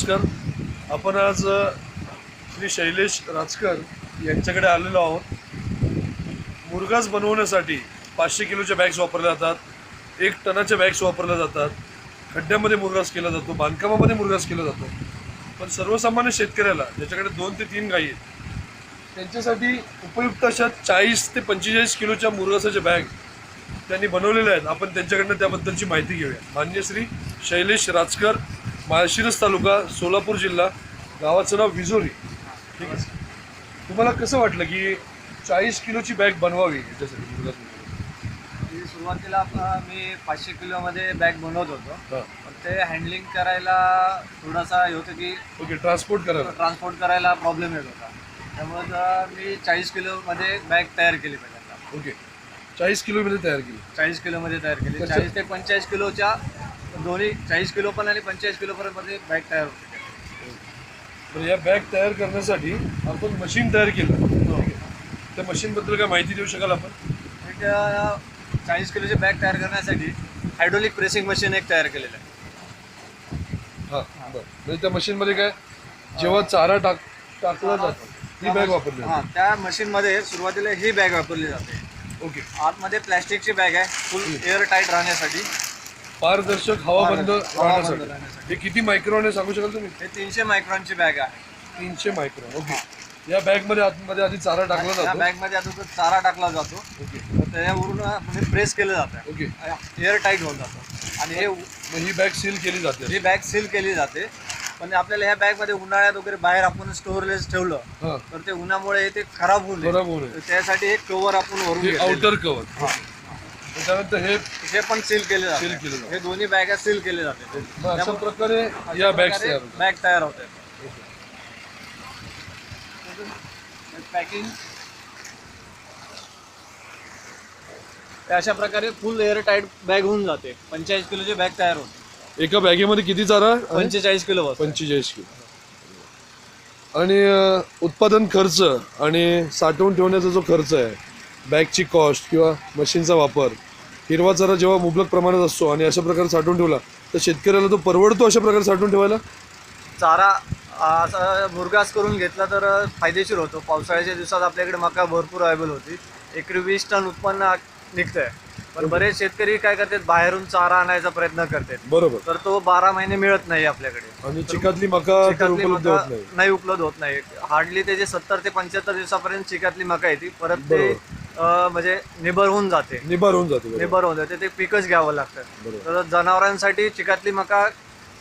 नमस्कार. आपण आज श्री शैलेश राजकर यांच्याकडे आलेलो आहोत. मुरगास बनवण्यासाठी पाचशे किलोच्या बॅग्स वापरल्या जातात. एक टनाच्या बॅग्स वापरल्या जातात. खड्ड्यामध्ये मुरगास केला जातो बांधकामामध्ये मुरगास केला जातो. पण सर्वसामान्य शेतकऱ्याला ज्याच्याकडे दोन ते तीन गायी आहेत त्यांच्यासाठी उपयुक्त अशा चाळीस ते पंचेचाळीस किलोच्या मुरगासाच्या बॅग त्यांनी बनवलेल्या आहेत. आपण त्यांच्याकडनं त्याबद्दलची माहिती घेऊया. मान्य श्री शैलेश राजकर माळशिरस तालुका सोलापूर जिल्हा गावाचं नाव विजोरी. ठीक आहे. तुम्हाला कसं वाटलं की चाळीस किलोची बॅग बनवावी याच्यासाठी? सुरुवातीला आप- मी पाचशे किलोमध्ये बॅग बनवत होतो. हां. पण ते हँडलिंग करायला थोडासा हे होतं की ओके ट्रान्सपोर्ट करायला. ट्रान्सपोर्ट करायला प्रॉब्लेम येत होता. त्यामुळे जर मी चाळीस किलोमध्ये बॅग तयार केली पहिल्यांदा. ओके चाळीस किलोमध्ये तयार केली. चाळीस किलोमध्ये तयार केली? चाळीस ते पंचेचाळीस किलोच्या दोन्ही चाळीस किलो पण आणि पंचेचाळीस किलोपर्यंत मध्ये बॅग तयार होते. तर या बॅग तयार करण्यासाठी आपण मशीन तयार केलं. ठीक आहे. त्या मशीनबद्दल काय माहिती देऊ शकाल आपण? एक चाळीस किलोची बॅग तयार करण्यासाठी हायड्रोलिक प्रेसिंग मशीन एक तयार केलेलं आहे. हां बरं. म्हणजे त्या मशीनमध्ये काय जेव्हा चारा टाक टाकला जातो ही बॅग वापरली हां त्या मशीनमध्ये सुरुवातीला ही बॅग वापरली जाते. जाते ओके. आतमध्ये प्लॅस्टिकची बॅग आहे फुल एअर टाईट राहण्यासाठी. पारदर्शक राहण्यासाठी. राहण्यासाठी. हे किती मायक्रॉन आहे सांगू शकाल तुम्ही? हे तीनशे मायक्रॉनची बॅग आहे. तीनशे मायक्रॉन ओके या बॅगमध्ये आतमध्ये आधी चारा टाकला त्या जातो. बॅगमध्ये आता तो चारा टाकला जातो. ओके तर त्याच्यावरून म्हणजे प्रेस केलं जातं. ओके एअर टाईट होऊन जातं. आणि हे मग ही बॅग सील केली जाते. ही बॅग सील केली जाते. पण आपल्याला ह्या बॅगमध्ये उन्हाळ्यात वगैरे बाहेर आपण स्टोरेज ठेवलं हां. तर ते उन्हामुळे ते खराब होऊ नये तर त्यासाठी एक कवर आपण वरून. आउटर कवर हां. त्याच्यानंतर हे हे पण सील केले Seal जाते केलं जातं. हे दोन्ही बॅग सील केले जाते. अशा प्रकारे या बॅग्स तयार होतात. बॅग तयार होते पॅकिंग अशा प्रकारे फुल एअर टाईट बॅग होऊन जाते. पंचेचाळीस किलोची बॅग तयार होते एका बॅगेमध्ये किती चारा आहे? पंचेचाळीस किलो बस. पंचेचाळीस किलो. आणि अ, उत्पादन खर्च आणि साठवून ठेवण्याचा जो खर्च आहे बॅगची कॉस्ट किंवा मशीनचा वापर हिरवा चारा जेव्हा मुबलक प्रमाणात असतो आणि अशा प्रकारे साठवून ठेवला तर शेतकऱ्याला तो परवडतो अशा प्रकारे साठवून ठेवायला? चारा असा मुरगास करून घेतला तर फायदेशीर होतो. पावसाळ्याच्या दिवसात आपल्याकडे मका भरपूर अवेलेबल होती. एकरी वीस टन उत्पन्न निघतंय. पण बरेच शेतकरी काय करतात बाहेरून चारा आणायचा प्रयत्न करतात. बरोबर. तर तो बारा महिने मिळत नाही आपल्याकडे. आणि चिकातली मका चिकातली उपलब्ध मका होत नाही. नाही उपलब्ध होत नाही. हार्डली त्याचे सत्तर ते पंच्याहत्तर दिवसापर्यंत चिकातली मका येते. परत ते अं, म्हणजे निबर होऊन जाते. निबार होऊन जाते बरोबर. निबर होऊन जाते. ते पिकच घ्यावं लागतं. बरोबर. तर जनावरांसाठी चिकातली मका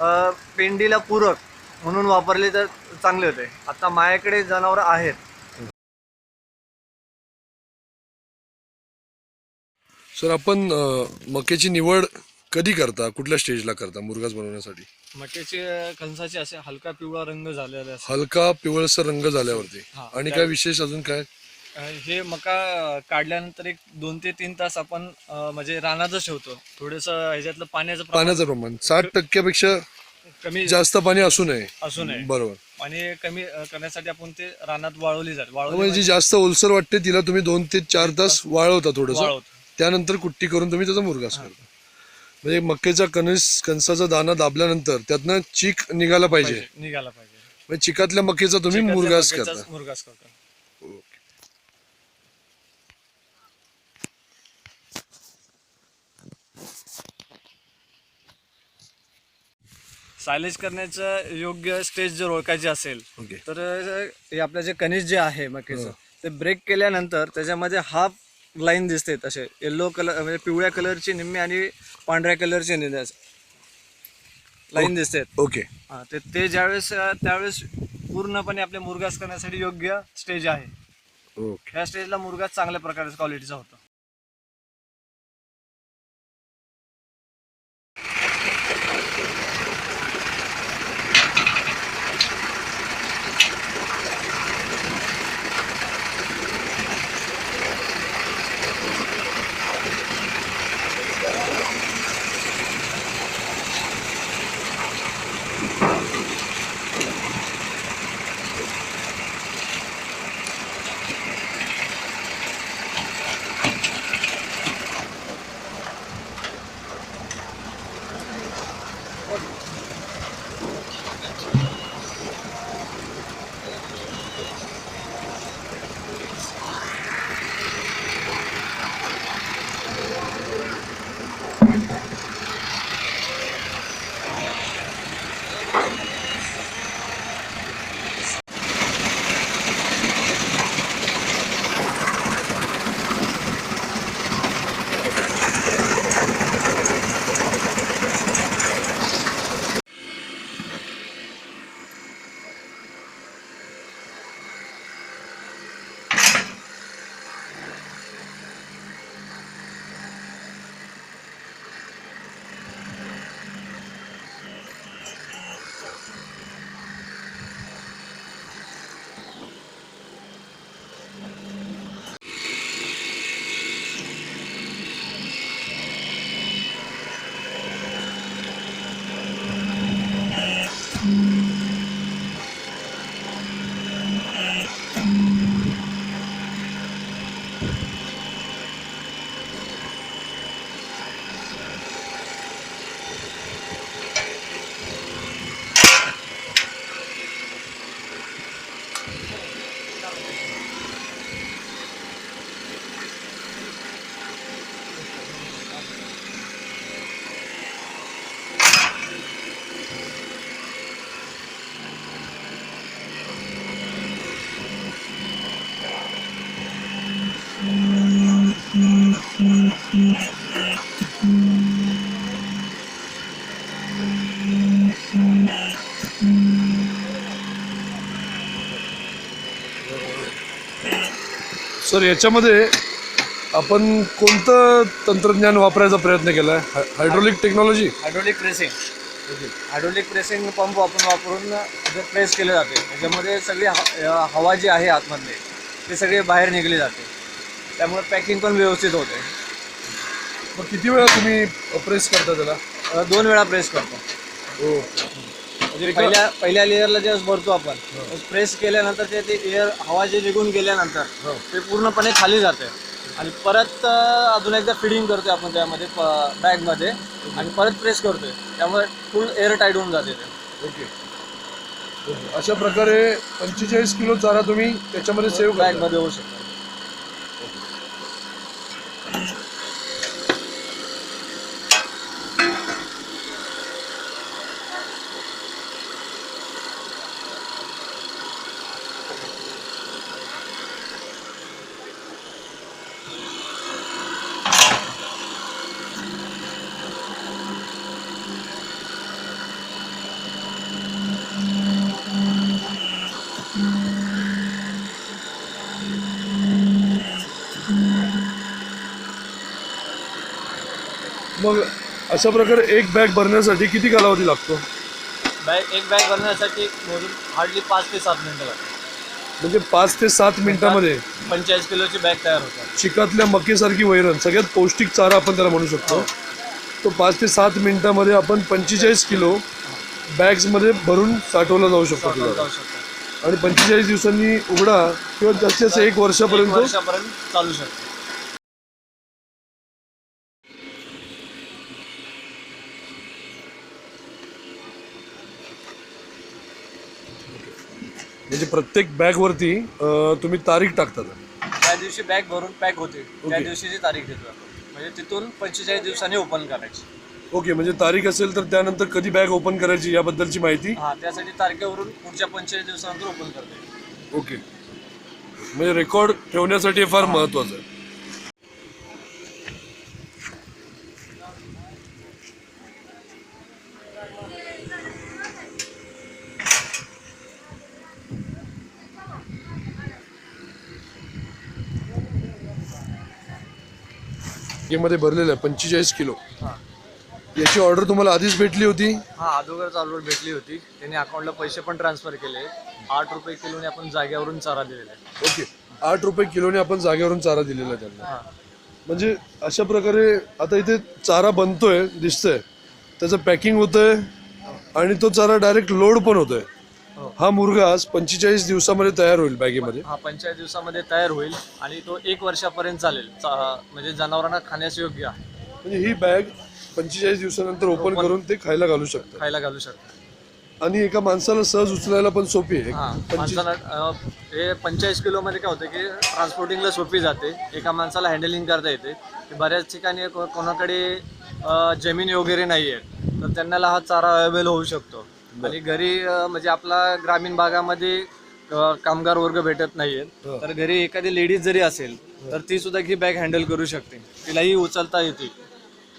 अं, पेंडीला पूरक म्हणून वापरली तर चांगले होते. आता माझ्याकडे जनावर आहेत. सर आपण अ, मक्याची निवड कधी करता? कुठल्या स्टेजला करता? मुरगास बनवण्यासाठी? मक्याची कणसाचे असे हलका पिवळा रंग झालेला हलका पिवळसर रंग झाल्यावरती. हा, आणि काय विशेष अजून काय? हे मका काढल्यानंतर एक दोन ते तीन तास आपण अं, म्हणजे रानातच ठेवतो. थोडस ह्याच्यातलं पाण्याचं प्रमाण पाण्याचं प्रमाण. साठ टक्क्यापेक्षा कमी जास्त पाणी असू नये. असू नये. बरोबर. पाणी कमी अं, करण्यासाठी आपण ते रानात वाळवली जाते. वाळवली म्हणजे जी जास्त ओलसर वाटते तिला तुम्ही दोन ते चार तास वाळवता थोडस. वाळवतो. त्यानंतर कुट्टी करून तुम्ही त्याचा मुरगास करता. म्हणजे मक्याचा कणस कणसाचा दाना दाबल्यानंतर त्यातनं चीक निघाला पाहिजे. निघाला पाहिजे. म्हणजे चिकातल्या मक्याचा तुम्ही मुरगास करता. मुरगास करतो. सायलेज करण्याचं योग्य स्टेज जर ओळखायची असेल ओके. तर हे आपलं जे कनिश जे आहे मक्याचं ते ब्रेक केल्यानंतर त्याच्यामध्ये हाफ लाईन दिसते तसे. येल्लो कलर म्हणजे पिवळ्या कलरची निम्मी आणि पांढऱ्या कलरची निम्मी लाईन दिसते. ओके. हा ते ते ज्यावेळेस त्यावेळेस पूर्णपणे आपल्या मुरगास करण्यासाठी योग्य स्टेज आहे. ओके. ह्या स्टेजला मुरगास चांगल्या प्रकारचा क्वालिटीचा होतो. सर याच्यामध्ये आपण कोणतं तंत्रज्ञान वापरायचा प्रयत्न केला आहे hydraulic technology hydraulic pressing hydraulic pressing pump आपण वापरून जे प्रेस केले जाते त्याच्यामध्ये सगळी ह- हवा जी आहे आतमधली ती सगळी बाहेर निघली जाते. त्यामुळे पॅकिंग पण व्यवस्थित होते. मग किती वेळा तुम्ही प्रेस करता त्याला? अ, दोन वेळा प्रेस करतो. हो. म्हणजे पहिल्या पहिल्या लेअरला जेव्हा भरतो आपण प्रेस केल्यानंतर ते ते एअर हवा जे निघून गेल्यानंतर हो. ते पूर्णपणे खाली जाते. आणि परत अजून एकदा फिडिंग करतोय आपण त्यामध्ये बॅगमध्ये आणि परत प्रेस करतोय. त्यामुळे फुल एअर टाईट होऊन जाते ते. ओके. अशा प्रकारे पंचेचाळीस किलो चारा तुम्ही त्याच्यामध्ये सेव्ह बॅगमध्ये होऊ शकतो. मग अशा प्रकारे एक बॅग भरण्यासाठी किती कालावधी लागतो? बॅग एक बॅग बनवण्यासाठी मोजून हार्डली पाच ते सात मिनिटं लागतात. म्हणजे पाच ते सात मिनिटामध्ये पंचेचाळीस किलोची बॅग तयार होतात. चिकातल्या मक्केसारखी वैरण सगळ्यात पौष्टिक चारा आपण त्याला म्हणू शकतो. तो पाच ते सात मिनिटामध्ये आपण पंचेचाळीस किलो बॅग्समध्ये भरून साठवला जाऊ शकतो तो जाऊ चारा. शकतो. आणि पंचेचाळीस दिवसांनी उघडा किंवा जास्तीत जास्त एक एक वर्षापर्यंत वर्षापर्यंत चालू शकतो. म्हणजे प्रत्येक बॅगवरती तुम्ही तारीख टाकतात. त्या दिवशी बॅग भरून पॅक होते. त्या. दिवशीची तारीख देतो आपण. म्हणजे तिथून पंचेचाळीस दिवसांनी ओपन करायची. ओके म्हणजे तारीख असेल तर त्यानंतर कधी बॅग ओपन करायची याबद्दलची माहिती? हा त्यासाठी तारखेवरून पुढच्या पंचेचाळीस दिवसानंतर ओपन करते ओके म्हणजे रेकॉर्ड ठेवण्यासाठी हे फार महत्वाचं आहे. मध्ये भरलेलं आहे पंचेचाळीस किलो. हा याची ऑर्डर तुम्हाला आधीच भेटली होती? हा अगोदर चालू भेटली होती. त्यांनी अकाउंटला पैसे पण ट्रान्सफर केले. आठ रुपये किलोने आपण जागेवरून चारा दिलेला आहे. ओके. आठ रुपये किलोने आपण जागेवरून चारा दिलेला आहे त्यांना. हा. म्हणजे अशा प्रकारे आता इथे चारा बनतोय दिसतंय. त्याचं पॅकिंग होतंय आणि तो चारा डायरेक्ट लोड पण होतोय. हो. हा मुरघास पंचेचाळीस दिवसामध्ये तयार होईल बॅगेमध्ये. हा पंचेचाळीस दिवसामध्ये तयार होईल आणि तो एक वर्षापर्यंत चालेल. चा- म्हणजे जनावरांना खाण्यास योग्य आहे. म्हणजे ही बॅग पंचेचाळीस दिवसानंतर ओपन करून ते खायला घालू शकतात. खायला घालू शकतात. आणि एका माणसाला सहज उचलायला पण सोपी आहे. हा माणसाला अं, हे पंचेचाळीस किलोमध्ये काय होतं की ट्रान्सपोर्टिंगला सोपी जाते. एका माणसाला हँडलिंग करता येते. की बऱ्याच ठिकाणी को- कोणाकडे अं, जमीन वगैरे नाही आहे तर त्यांना हा चारा अवेलेबल होऊ शकतो. आणि घरी म्हणजे आपला ग्रामीण भागामध्ये कामगार वर्ग भेटत नाहीयेत. हो. तर घरी एखादी लेडीज जरी असेल तर ती सुद्धा ही बॅग हँडल करू शकते. तिलाही उचलता येते.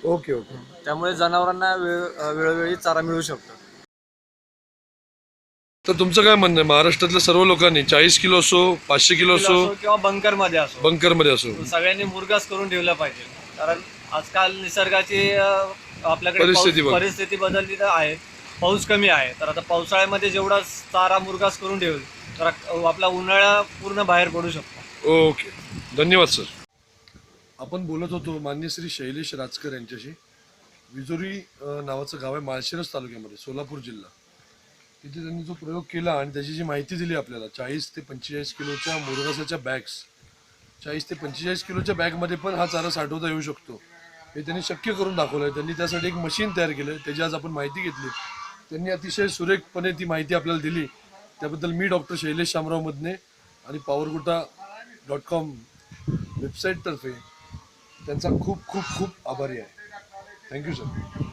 Okay okay. त्यामुळे जनावरांना वेळोवेळी चारा मिळू शकतो. तर तुमचं काय म्हणणं आहे? महाराष्ट्रातल्या सर्व लोकांनी चाळीस किलो असो पाचशे किलो असो किंवा बंकरमध्ये असो. बंकरमध्ये असो. सगळ्यांनी मुरगास करून ठेवला पाहिजे. कारण आजकाल निसर्गाची आपल्याकडे. परिस्थिती बदलली तर आहे. पाऊस कमी आहे. तर आता पावसाळ्यामध्ये जेवढा चारा मुरगास करून ठेवल तर आपला उन्हाळा पूर्ण बाहेर पडू शकतो. ओके. धन्यवाद सर. आपण बोलत होतो मान्य श्री शैलेश राजकर यांच्याशी. विजोरी नावाचं गाव आहे माळशिरस तालुक्यामध्ये सोलापूर जिल्हा. तिथे त्यांनी जो प्रयोग केला आणि त्याची जी माहिती दिली आपल्याला चाळीस ते पंचेचाळीस किलोच्या मुरगासाच्या बॅग्स चाळीस ते पंचेचाळीस किलोच्या बॅगमध्ये पण हा चारा साठवता येऊ शकतो. हे त्यांनी शक्य करून दाखवलं आहे. त्यांनी त्यासाठी एक मशीन तयार केलं त्याची आज आपण माहिती घेतली. त्यांनी अतिशय सुरेखपणे ती माहिती आपल्याला दिली. त्याबद्दल मी डॉक्टर शैलेश शामराव मधने आणि पॉवरगुटा डॉट कॉम वेबसाईटतर्फे त्यांचा खूप खूप खूप आभारी आहे. Thank you sir.